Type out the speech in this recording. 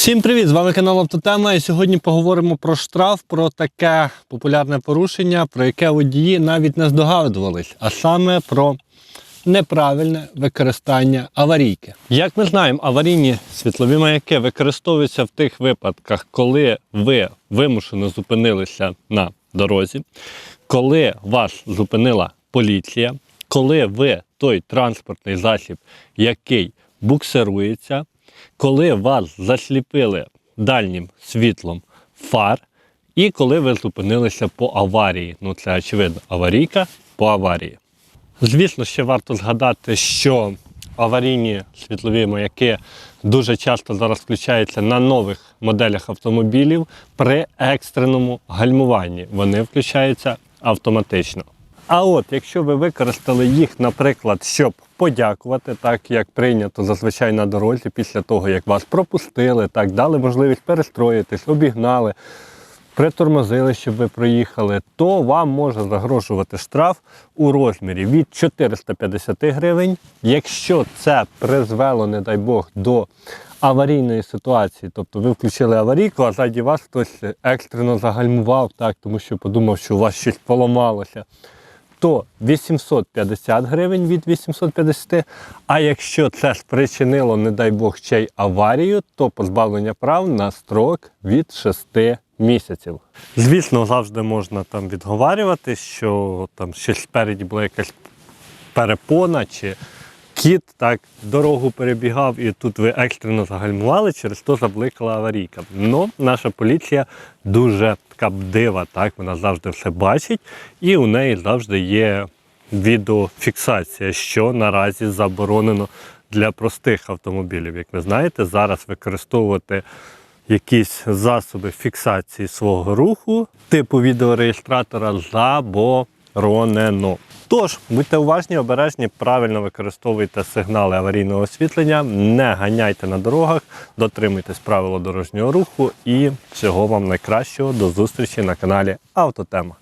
Всім привіт! З вами канал Автотема. І сьогодні поговоримо про штраф, про таке популярне порушення, про яке водії навіть не здогадувались, а саме про неправильне використання аварійки. Як ми знаємо, аварійні світлові маяки використовуються в тих випадках, коли ви вимушено зупинилися на дорозі, коли вас зупинила поліція, коли ви той транспортний засіб, який буксирується, коли вас засліпили дальнім світлом фар, і коли ви зупинилися по аварії. Ну, це очевидно, аварійка по аварії. Звісно, ще варто згадати, що аварійні світлові маяки дуже часто зараз включаються на нових моделях автомобілів при екстреному гальмуванні. Вони включаються автоматично. А от якщо ви використали їх, наприклад, щоб подякувати, так як прийнято зазвичай на дорозі, після того як вас пропустили, так дали можливість перестроїтись, обігнали, притормозили, щоб ви проїхали, то вам може загрожувати штраф у розмірі від 450 гривень. Якщо це призвело, не дай Бог, до аварійної ситуації, тобто ви включили аварійку, а ззаді вас хтось екстрено загальмував, так, тому що подумав, що у вас щось поламалося. То 850 гривень від 850, а якщо це спричинило, не дай Бог, ще й аварію, то позбавлення прав на строк від 6 місяців. Звісно, завжди можна там відговарювати, що там щось спереді була якась перепона чи кіт так дорогу перебігав, і тут ви екстрено загальмували, через то забликала аварійка. Ну, наша поліція дуже така бдива, так вона завжди все бачить, і у неї завжди є відеофіксація, що наразі заборонено для простих автомобілів. Як ви знаєте, зараз використовувати якісь засоби фіксації свого руху типу відеореєстратора заборонено. Тож, будьте уважні, обережні, правильно використовуйте сигнали аварійного освітлення, не ганяйте на дорогах, дотримуйтесь правил дорожнього руху і всього вам найкращого. До зустрічі на каналі Автотема.